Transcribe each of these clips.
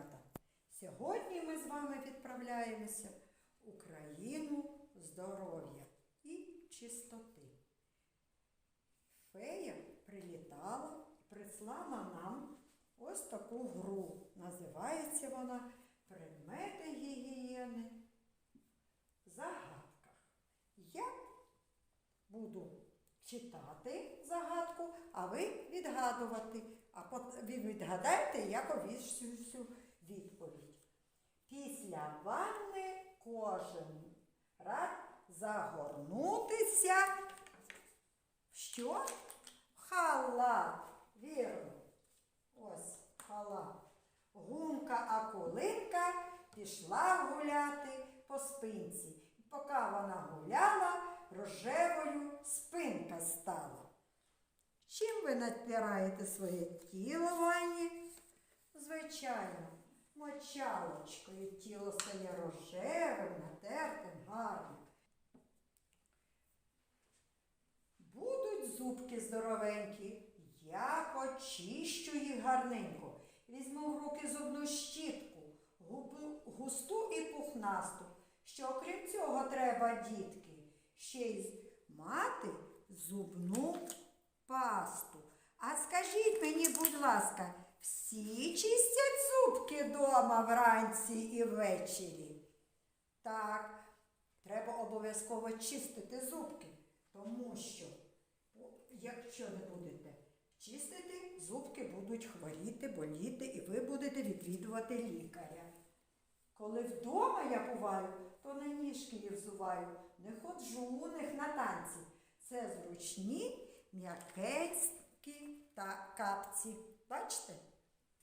малята. Сьогодні ми з вами відправляємося в Україну здоров'я і чистоти. Фея прилітала і прислала нам ось таку гру. Називається вона Предмети гігієни в загадках. Я буду читати загадку, а ви відгадувати. А ви відгадайте, як всю відповідь. Після ванни кожен рад загорнутися. В що? Халат. Вірно. Ось халат. Гумка Акулинка пішла гуляти по спинці. І поки вона гуляла, рожевою спинка стала. Чим ви натираєте своє тіло в ванні? Звичайно, мочалочкою тіло стає рожевим, натертим, гарним. Будуть зубки здоровенькі, я почищу їх гарненько. Візьму в руки зубну щітку, густу і пухнасту. Що окрім цього треба, дітки, ще й мати зубну пасту. А скажіть мені, будь ласка, всі чистять зубки дома вранці і ввечері? Так, треба обов'язково чистити зубки, тому що якщо не будете чистити, зубки будуть хворіти, боліти, і ви будете відвідувати лікаря. Коли вдома я буваю, то на ніжки їх взуваю, не ходжу у них на танці. Це зручні, м'якецькі та капці. Бачите?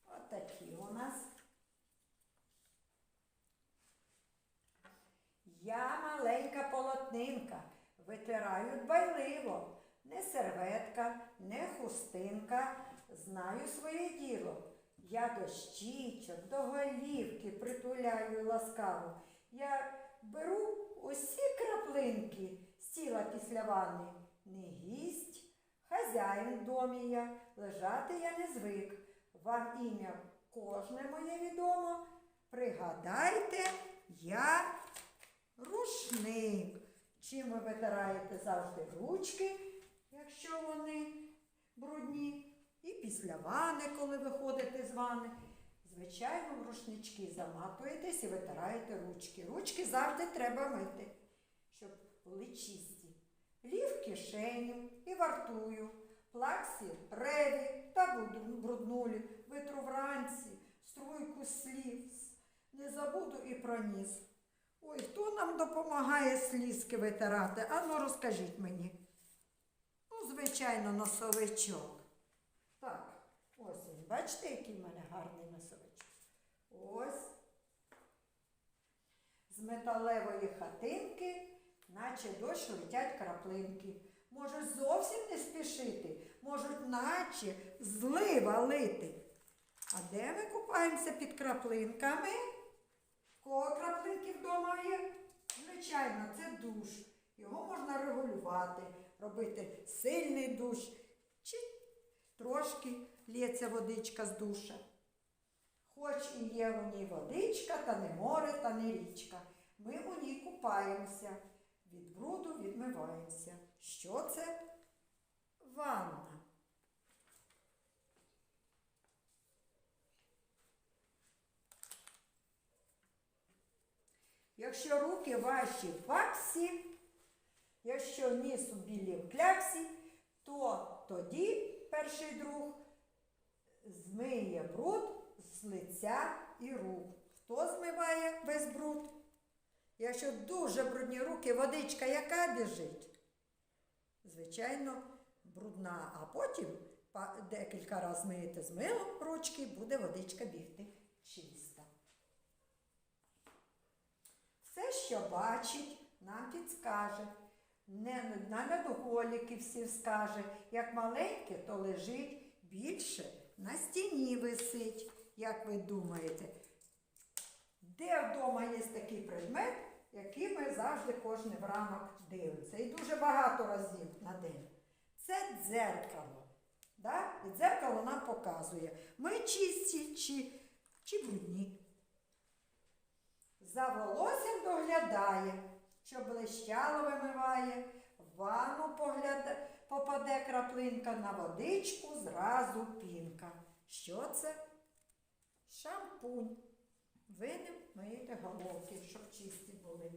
Отакі у нас. Я маленька полотнинка, витираю дбайливо. Не серветка, не хустинка, знаю своє діло. Я до щічок, до голівки притуляю ласкаво. Я беру усі краплинки з тіла після ванни. Не гість, хазяїн домі я, лежати я не звик. Вам ім'я кожне моє відомо. Пригадайте, я рушник. Чим ви витираєте завжди ручки, якщо вони брудні, і після вани, коли виходите з вани. Звичайно, в рушнички заматуєтесь і витираєте ручки. Ручки завжди треба мити, щоб були чисті. Лів кишеню і вартую, плаксі реві та бруднулі, витру вранці, струйку слів. Не забуду і про ніс. Ой, хто нам допомагає слізки витирати? А ну розкажіть мені. Ну, звичайно, носовичок. Так, ось він. Бачите, який в мене гарний носовичок? Ось. З металевої хатинки, наче дощ летять краплинки. Можуть зовсім не спішити, наче злива лити. А де ми купаємося під краплинками? Кого краплинки вдома є? Звичайно, це душ. Його можна регулювати, робити сильний душ чи трошки лється водичка з душа. Хоч і є у ній водичка, та не море, та не річка. Ми у ній купаємося, від бруду відмиваємося. Що це? Ванна. Якщо руки ваші в ваксі, якщо ніс у білій кляксі, то тоді перший друг змиє бруд з лиця і рук. Хто змиває весь бруд? Якщо дуже брудні руки, водичка яка біжить? Звичайно, брудна, а потім декілька разів змиєте з милом ручки, буде водичка бігти чиста. Все, що бачить, нам підскаже. Не на недоголіки всі скаже. Як маленьке, то лежить більше на стіні висить, як ви думаєте. Де вдома є такий предмет, який ми завжди кожен ранок дивимося. І дуже багато разів на день. Це дзеркало. Да? І дзеркало нам показує, ми чисті чи чи брудні. За волоссям доглядає, що блищало вимиває, в ванну погляда... попаде краплинка на водичку, зразу пінка. Що це? Шампунь. Ви ним миєте головки, щоб чисті були.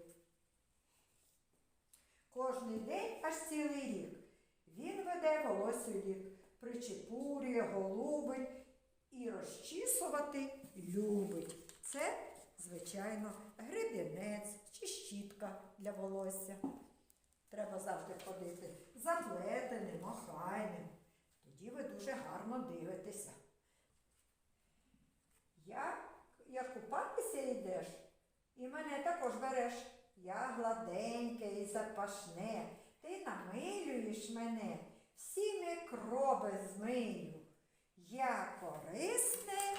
Кожний день аж цілий рік. Він веде волосю лік, причепурює, голубить і розчісувати любить. Це, звичайно, гребінець чи щітка для волосся. Треба завжди ходити заплетеним, охайним. Тоді ви дуже гарно дивитеся. Як, як купатися йдеш, і мене також береш. Я гладеньке і запашне, ти намилюєш мене, всі мікроби змию. Я корисне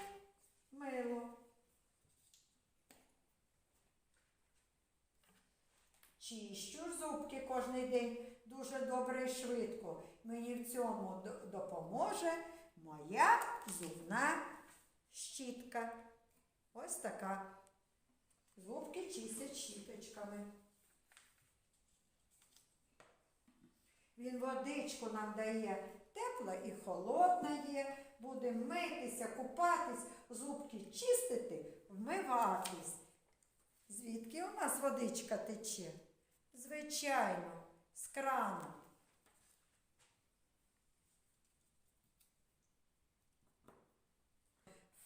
мило. Чищу зубки кожний день дуже добре і швидко. Мені в цьому допоможе моя зубна щітка. Ось така. Зубки чистять щіточками. Він водичку нам дає тепла і холодна є. Будемо митися, купатись, зубки чистити, вмиватись. Звідки у нас водичка тече? Звичайно, з крана.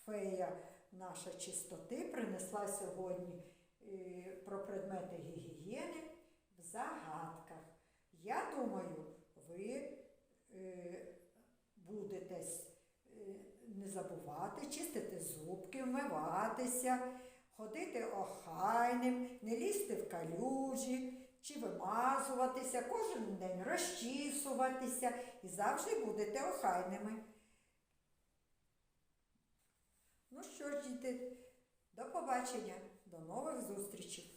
Фея наша чистоти принесла сьогодні е, про предмети гігієни в загадках. Я думаю, ви е, будете е, не забувати чистити зубки, вмиватися, ходити охайним, не лізти в калюжі чи вимазуватися, кожен день розчісуватися і завжди будете охайними. Ну що ж, діти, до побачення, до нових зустрічей.